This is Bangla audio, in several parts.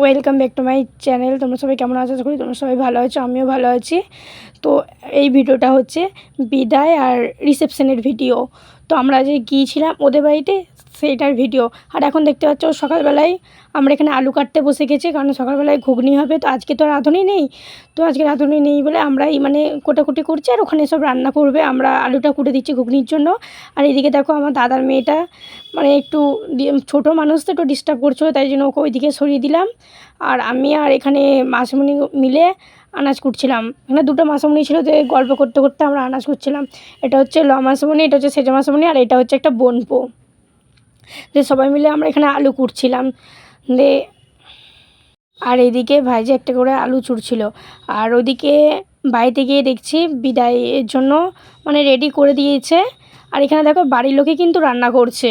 Welcome back to my channel তোমরা সবাই কেমন আছো? করি তোমরা সবাই ভালো আছো, আমিও ভালো আছি। তো এই ভিডিওটা হচ্ছে বিদায় আর রিসেপশনের ভিডিও তো আমরা যে গিয়েছিলাম ওদের বাড়িতে। সেইটার ভিডিও আর এখন দেখতে পাচ্ছ সকালবেলায় আমরা এখানে আলু কাটতে বসে গেছি, কারণ সকালবেলায় ঘুগনি হবে, তো আজকে তো রাঁধুনি নেই। তো আজকে রাঁধুনি নেই বলে আমরাই মানে কোটাকুটি করছি, আর ওখানে সব রান্না করবে। আমরা আলুটা কুটে দিচ্ছি ঘুগনির জন্য। আর এদিকে দেখো আমার দাদার মেয়েটা মানে একটু ছোটো মানুষ তো একটু ডিস্টার্ব করছিল, তাই জন্য ওকে ওইদিকে সরিয়ে দিলাম। আর আমি আর এখানে মাসমণি মিলে আনাজ কুটছিলাম। এখানে দুটো মাসমণি ছিল, তো গল্প করতে করতে আমরা আনাজ কুটছিলাম। এটা হচ্ছে ল মাসমণি, এটা হচ্ছে সেজা মাসমণি, আর এটা হচ্ছে একটা বনপো। যে সবাই মিলে আমরা এখানে আলু কুটছিলাম। দে আর এদিকে ভাইজি একটা করে আলু চুরছিল। আর ওদিকে বাড়িতে গিয়ে দেখছি বিদায়ের জন্য মানে রেডি করে দিয়েছে। আর এখানে দেখো বাড়ির লোকে কিন্তু রান্না করছে।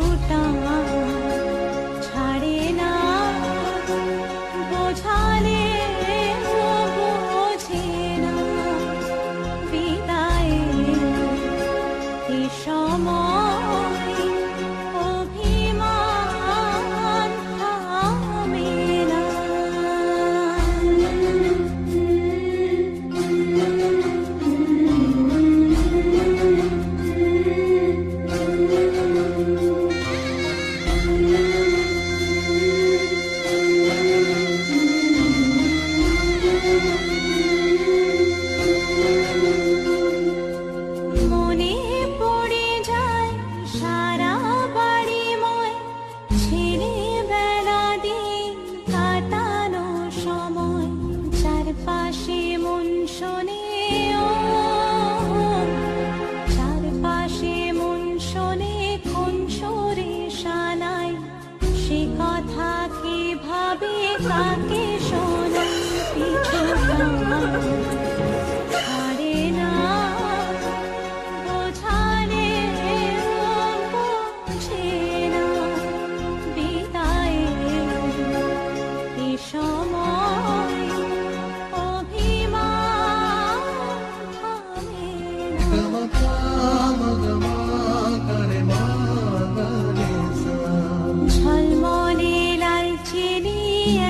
ঝলমলে লালচেনি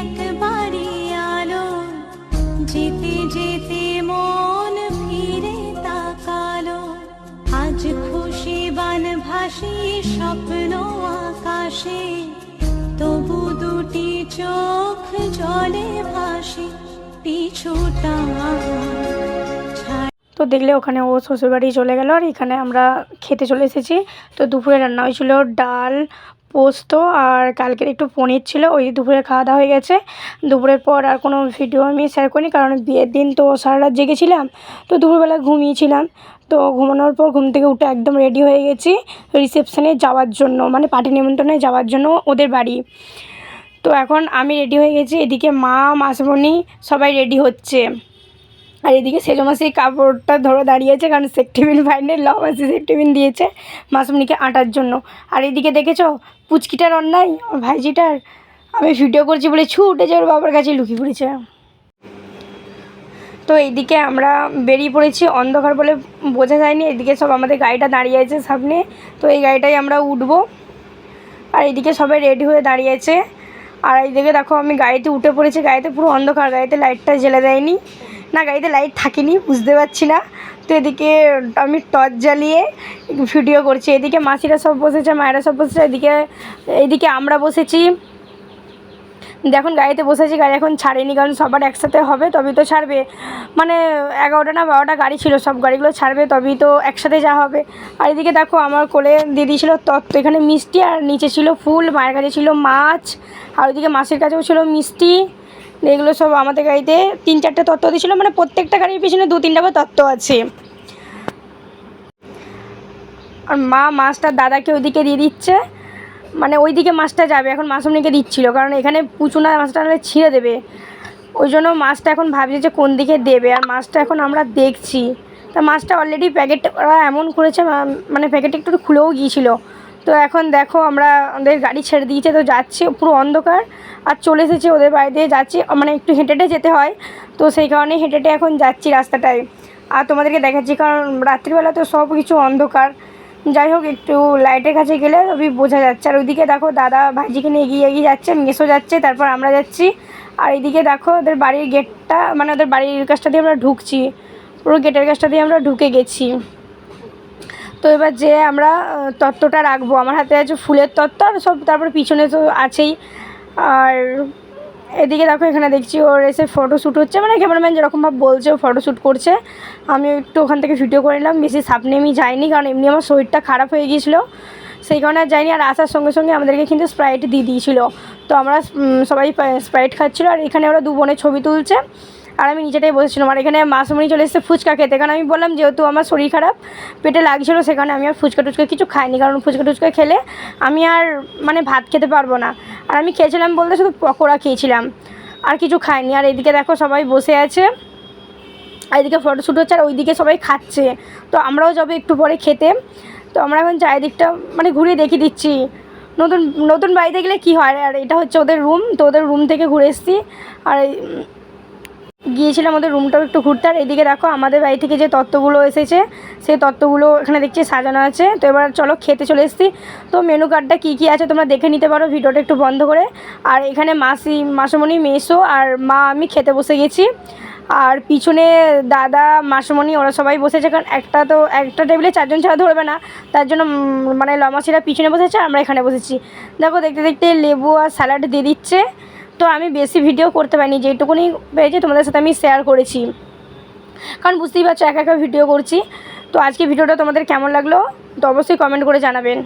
একবারে আলো যেতে মন ফিরে তাকালো। আজ খুশি বান ভাসি স্বপ্ন আকাশে, তবু দুটি চোখ জলে ভাসি পিছুটা তো দেখলে ওখানে ও শ্বশুরবাড়ি চলে গেল আর এখানে আমরা খেতে চলে এসেছি। তো দুপুরে রান্না হয়েছিল ডাল, পোস্ত আর কালকের একটু পনির ছিল, ওই দুপুরে খাওয়া দাওয়া হয়ে গেছে। দুপুরের পর আর কোনো ভিডিও আমি শেয়ার করিনি কারণ বিয়ের দিন তো সারা রাত জেগেছিলাম। তো দুপুরবেলা ঘুমিয়েছিলাম। তো ঘুমানোর পর ঘুম থেকে উঠে একদম রেডি হয়ে গেছি রিসেপশনে যাওয়ার জন্য মানে পার্টি নিমন্ত্রণে যাওয়ার জন্য ওদের বাড়ি। তো এখন আমি রেডি হয়ে গেছি, এদিকে মা, মাসমণি সবাই রেডি হচ্ছে। আর এদিকে সেজো মাসি কাপড়টা ধরে দাঁড়িয়েছে, কারণ সেকটিভিন পাইনি ল মাসি সেকটিভিন দিয়েছে মাসুমনিকে আটার জন্য। আর এদিকে দেখেছ পুচকিটার অন্যায়? ভাইজিটার। আমি ভিডিও করছি বলে ছু উঠেছে ওর বাবার কাছে লুকিয়ে পড়েছে। তো এইদিকে আমরা বেরিয়ে পড়েছি, অন্ধকার বলে বোঝা যায়নি। এদিকে সব আমাদের গাড়িটা দাঁড়িয়ে আছে সামনে, তো এই গাড়িটাই আমরা উঠবো। আর এইদিকে সবাই রেডি হয়ে দাঁড়িয়ে আছে। আর এইদিকে দেখো আমি গাড়িতে উঠে পড়েছি, গাড়িতে পুরো অন্ধকার, গাড়িতে লাইটটা জ্বেলে দেয়নি। না, গাড়িতে লাইট থাকেনি, বুঝতে পারছি না। তো এদিকে আমি টর্চ জ্বালিয়ে ভিডিও করছি। এদিকে মাসিরা সব বসেছে, মায়েরা সব বসেছে, এদিকে এদিকে আমরা বসেছি। দেখুন, গাড়িতে বসেছি, গাড়ি এখন ছাড়েনি, কারণ সবার একসাথে হবে, তবেই তো ছাড়বে। মানে এগারোটা না বারোটা গাড়ি ছিল, সব গাড়িগুলো ছাড়বে, তবেই তো একসাথে যাওয়া হবে। আর এদিকে দেখো, আমার কোলে দিয়ে দিয়েছিলো তত্ত্ব, এখানে মিষ্টি, আর নিচে ছিল ফুল, মায়ের কাছে ছিল মাছ, আর ওইদিকে মাসির কাছেও ছিল মিষ্টি। এগুলো সব আমাদের গাড়িতে তিন চারটে তত্ত্ব দিয়েছিলো মানে প্রত্যেকটা গাড়ির পিছনে দু তিনটা করে তত্ত্ব আছে। আর মা মাছটা দাদাকে ওইদিকে দিয়ে দিচ্ছে মানে ওইদিকে মাছটা যাবে, এখন মাসুমনিকে দিচ্ছিল, কারণ এখানে পুচুনা মাছটা নাহলে ছিঁড়ে দেবে। ওই জন্য মাছটা এখন ভাবছে যে কোন দিকে দেবে, আর মাছটা এখন আমরা দেখছি। তা মাছটা অলরেডি প্যাকেট ওরা এমন করেছে মানে প্যাকেট একটু খুলেও গিয়েছিল। তো এখন দেখো আমরা ওদের গাড়ি ছেড়ে দিয়েছে, তো যাচ্ছি পুরো অন্ধকার। আর চলে এসেছে ওদের বাড়িতে, যাচ্ছি মানে একটু হেঁটে হেঁটে যেতে হয়। তো সেই কারণে হেঁটে হেঁটে এখন যাচ্ছি রাস্তাটায়। আর তোমাদেরকে দেখাচ্ছি, কারণ রাত্রিবেলা তো সব কিছু অন্ধকার। যাই হোক, একটু লাইটের কাছে গেলে তবে বোঝা যাচ্ছে। আর ওইদিকে দেখো দাদা ভাইজিকে নিয়ে এগিয়ে এগিয়ে যাচ্ছে, মেসো যাচ্ছে, তারপর আমরা যাচ্ছি। আর এইদিকে দেখো ওদের বাড়ির গেটটা মানে ওদের বাড়ির কাছটা দিয়ে আমরা ঢুকছি। পুরো গেটের কাছটা দিয়ে আমরা ঢুকে গেছি। তো এবার যে আমরা তত্ত্বটা রাখব, আমার হাতে আছে ফুলের তত্ত্ব, আর সব তারপরে পিছনে তো আছেই। আর এদিকে দেখো, এখানে দেখছি ওর এসে ফটোশ্যুট হচ্ছে। মানে ক্যামেরাম্যান যেরকমভাবে বলছে, ও ফটোশ্যুট করছে। আমি একটু ওখান থেকে ভিডিও করে নিলাম। বেশি সামনে আমি যাইনি, কারণ এমনি আমার শরীরটা খারাপ হয়ে গিয়েছিল। সেই কারণে আর যাইনি। আর আসার সঙ্গে সঙ্গে আমাদেরকে কিন্তু স্প্রাইট দিয়ে দিয়েছিলো। তো আমরা সবাই স্প্রাইট খাচ্ছিলো। আর এখানে ওরা দু বোনের ছবি তুলছে। আর আমি নিজেটাই বসেছিলাম আর এখানে মাসুমনি চলে এসেছে ফুচকা খেতে। কারণ আমি বললাম, যেহেতু আমার শরীর খারাপ, পেটে লাগছিল, সেখানে আমি আর ফুচকা টুচকা কিছু খাইনি। কারণ ফুচকা টুচকা খেলে আমি আর মানে ভাত খেতে পারব না। আর আমি খেয়েছিলাম বলতে শুধু পকোড়া খেয়েছিলাম, আর কিছু খাইনি। আর এদিকে দেখো সবাই বসে আছে, আর এদিকে ফটোশ্যুট হচ্ছে, আর ওইদিকে সবাই খাচ্ছে। তো আমরাও যাব একটু পরে খেতে। তো আমরা এখন চারিদিকটা মানে ঘুরে দেখিয়ে দিচ্ছি। নতুন নতুন বাড়িতে গেলে কী হয়? আর এটা হচ্ছে ওদের রুম তো ওদের রুম থেকে ঘুরে এসেছি। আর গিয়েছিলাম আমাদের রুমটাও একটু ঘুরতে, আর এদিকে দেখো আমাদের বাড়ি থেকে যে তত্ত্বগুলো এসেছে, সেই তত্ত্বগুলো এখানে দেখছি সাজানো আছে। তো এবার চলো খেতে চলে এসেছি। তো মেনু কার্ডটা কী কী আছে তোমরা দেখে নিতে পারো, ভিডিওটা একটু বন্ধ করে। আর এখানে মাসি, মাসুমণি, মেসো আর মা, আমি খেতে বসে গেছি। আর পিছনে দাদা, মাসুমণি ওরা সবাই বসেছে, কারণ একটা তো, একটা টেবিলে চারজন ছাড়া ধরবে না। তার জন্য মানে লমাসিরা পিছনে বসেছে, আমরা এখানে বসেছি। দেখো দেখতে দেখতে লেবু আর স্যালাড দিয়ে দিচ্ছে। তো আমি বেশি ভিডিও করতে পারিনি, যেটুকুনি পেয়েছি তোমাদের সাথে আমি শেয়ার করেছি। কারণ বুঝতেই পারছ, একা একা ভিডিও করছি। তো আজকে ভিডিওটা তোমাদের কেমন লাগল, তো অবশ্যই কমেন্ট করে জানাবেন।